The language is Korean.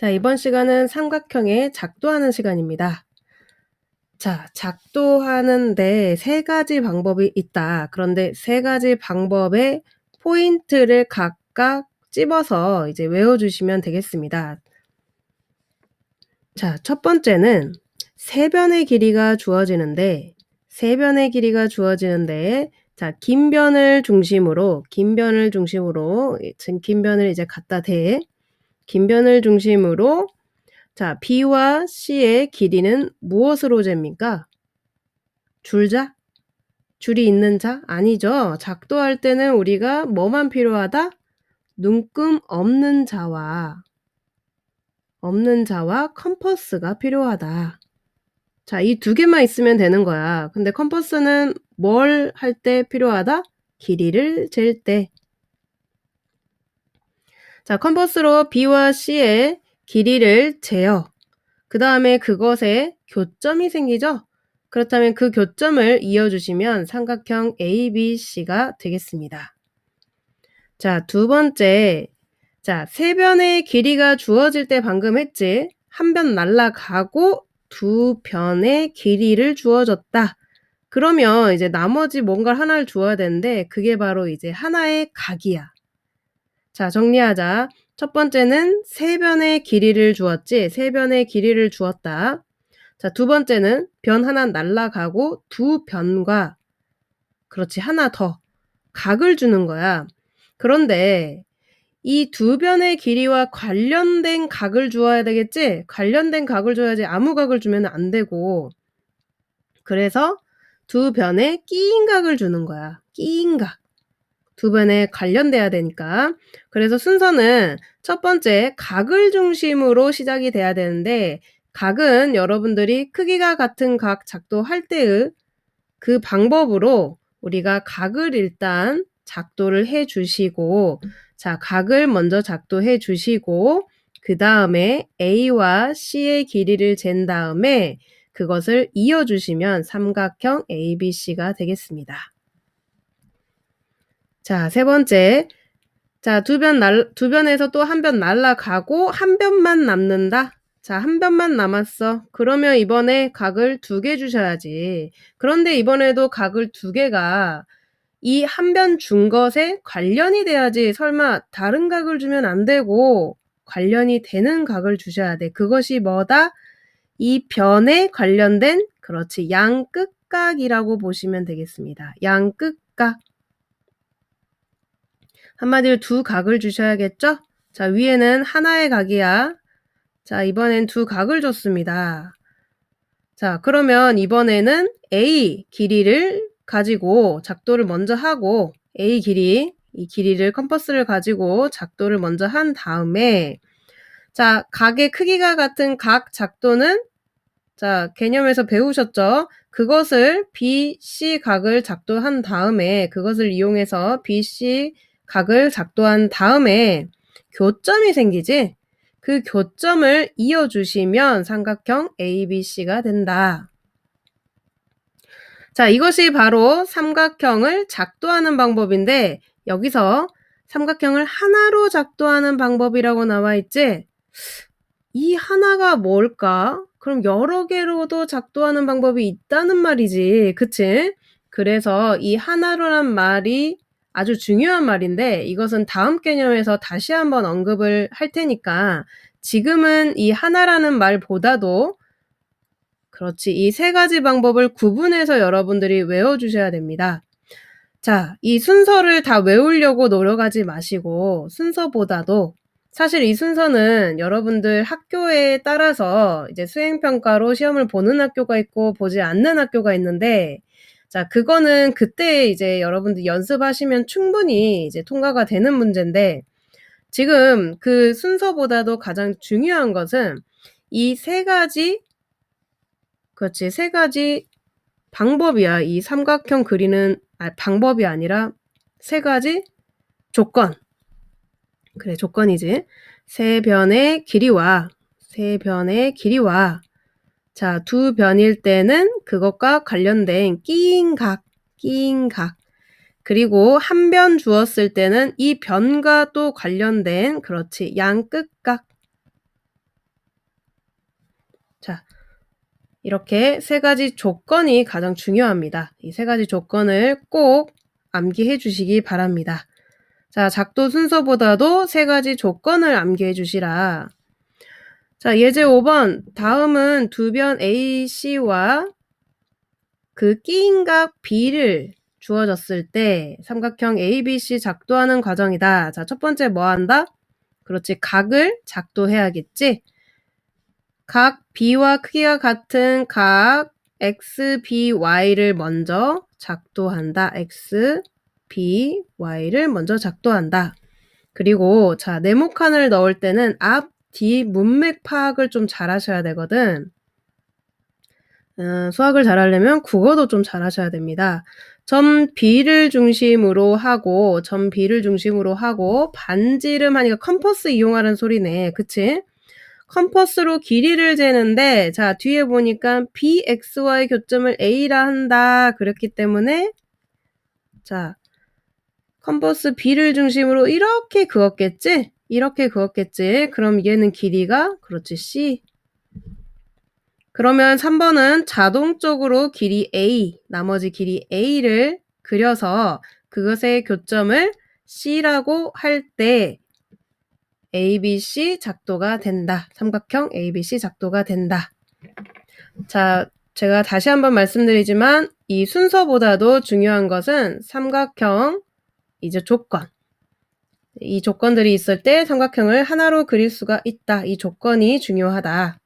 자, 이번 시간은 삼각형의 작도하는 시간입니다. 자, 작도하는데 세 가지 방법이 있다. 그런데 세 가지 방법의 포인트를 각각 찝어서 이제 외워주시면 되겠습니다. 자, 첫 번째는 세변의 길이가 주어지는데, 세변의 길이가 주어지는데, 자, 긴 변을 중심으로, 긴 변을 중심으로, 긴 변을 이제 갖다 대, 긴 변을 중심으로 자, B와 C의 길이는 무엇으로 잽니까? 줄자? 줄이 있는 자? 아니죠. 작도할 때는 우리가 뭐만 필요하다? 눈금 없는 자와 없는 자와 컴퍼스가 필요하다. 자, 이 두 개만 있으면 되는 거야. 근데 컴퍼스는 뭘 할 때 필요하다? 길이를 잴 때. 자, 컴퍼스로 B와 C의 길이를 재어. 그 다음에 그것에 교점이 생기죠? 그렇다면 그 교점을 이어주시면 삼각형 ABC가 되겠습니다. 자, 두 번째. 자, 세 변의 길이가 주어질 때 방금 했지? 한 변 날라가고 두 변의 길이를 주어졌다. 그러면 이제 나머지 뭔가 하나를 주어야 되는데 그게 바로 이제 하나의 각이야. 자, 정리하자. 첫 번째는 세 변의 길이를 주었지. 세 변의 길이를 주었다. 자, 두 번째는 변 하나 날라가고 두 변과 그렇지 하나 더 각을 주는 거야. 그런데 이 두 변의 길이와 관련된 각을 주어야 되겠지? 관련된 각을 줘야지 아무 각을 주면 안 되고. 그래서 두 변에 끼인 각을 주는 거야. 끼인 각. 두 변에 관련돼야 되니까. 그래서 순서는 첫 번째 각을 중심으로 시작이 돼야 되는데 각은 여러분들이 크기가 같은 각 작도할 때의 그 방법으로 우리가 각을 일단 작도를 해 주시고 자, 각을 먼저 작도해 주시고 그 다음에 A와 C의 길이를 잰 다음에 그것을 이어 주시면 삼각형 ABC가 되겠습니다. 자, 세 번째. 자, 두 변 날, 두 변에서 또 한 변 날라가고 한 변만 남는다. 자, 한 변만 남았어. 그러면 이번에 각을 두 개 주셔야지. 그런데 이번에도 각을 두 개가 이 한 변 준 것에 관련이 돼야지. 설마 다른 각을 주면 안 되고 관련이 되는 각을 주셔야 돼. 그것이 뭐다? 이 변에 관련된 그렇지. 양끝각이라고 보시면 되겠습니다. 양끝각. 한마디로 두 각을 주셔야겠죠? 자, 위에는 하나의 각이야. 자, 이번엔 두 각을 줬습니다. 자, 그러면 이번에는 A 길이를 가지고 작도를 먼저 하고 A 길이, 이 길이를 컴퍼스를 가지고 작도를 먼저 한 다음에 자, 각의 크기가 같은 각 작도는 자, 개념에서 배우셨죠? 그것을 BC 각을 작도한 다음에 그것을 이용해서 BC 각을 작도한 다음에 교점이 생기지? 그 교점을 이어주시면 삼각형 ABC가 된다. 자, 이것이 바로 삼각형을 작도하는 방법인데 여기서 삼각형을 하나로 작도하는 방법이라고 나와 있지? 이 하나가 뭘까? 그럼 여러 개로도 작도하는 방법이 있다는 말이지. 그치? 그래서 이 하나로란 말이 아주 중요한 말인데 이것은 다음 개념에서 다시 한번 언급을 할 테니까 지금은 이 하나라는 말보다도 그렇지. 이 세 가지 방법을 구분해서 여러분들이 외워주셔야 됩니다. 자, 이 순서를 다 외우려고 노력하지 마시고 순서보다도 사실 이 순서는 여러분들 학교에 따라서 이제 수행평가로 시험을 보는 학교가 있고 보지 않는 학교가 있는데 자, 그거는 그때 이제 여러분들 연습하시면 충분히 이제 통과가 되는 문제인데 지금 그 순서보다도 가장 중요한 것은 이 세 가지 그렇지. 세 가지 방법이야. 이 삼각형 그리는 아, 방법이 아니라 세 가지 조건. 그래, 조건이지. 세 변의 길이와 세 변의 길이와 자, 두 변일 때는 그것과 관련된 끼인 각, 끼인 각. 그리고 한 변 주었을 때는 이 변과 또 관련된, 그렇지, 양끝각. 자, 이렇게 세 가지 조건이 가장 중요합니다. 이 세 가지 조건을 꼭 암기해 주시기 바랍니다. 자, 작도 순서보다도 세 가지 조건을 암기해 주시라. 자, 예제 5번. 다음은 두 변 AC와 그 끼인각 B를 주어졌을 때 삼각형 ABC 작도하는 과정이다. 자, 첫 번째 뭐 한다? 그렇지. 각을 작도해야겠지? 각 B와 크기가 같은 각 X, B, Y를 먼저 작도한다. X, B, Y를 먼저 작도한다. 그리고 자, 네모칸을 넣을 때는 앞, 뒤 문맥 파악을 좀 잘하셔야 되거든. 음, 수학을 잘하려면 국어도 좀 잘하셔야 됩니다. 점 B를 중심으로 하고 점 B를 중심으로 하고 반지름 하니까 컴퍼스 이용하는 소리네. 그치? 컴퍼스로 길이를 재는데 자 뒤에 보니까 BXY 교점을 A라 한다. 그렇기 때문에 자 컴퍼스 B를 중심으로 이렇게 그었겠지? 이렇게 그었겠지? 그럼 얘는 길이가 그렇지 C 그러면 3번은 자동적으로 길이 A, 나머지 길이 A를 그려서 그것의 교점을 C라고 할 때 ABC 작도가 된다. 삼각형 ABC 작도가 된다. 자, 제가 다시 한번 말씀드리지만 이 순서보다도 중요한 것은 삼각형 이제 조건. 이 조건들이 있을 때 삼각형을 하나로 그릴 수가 있다. 이 조건이 중요하다.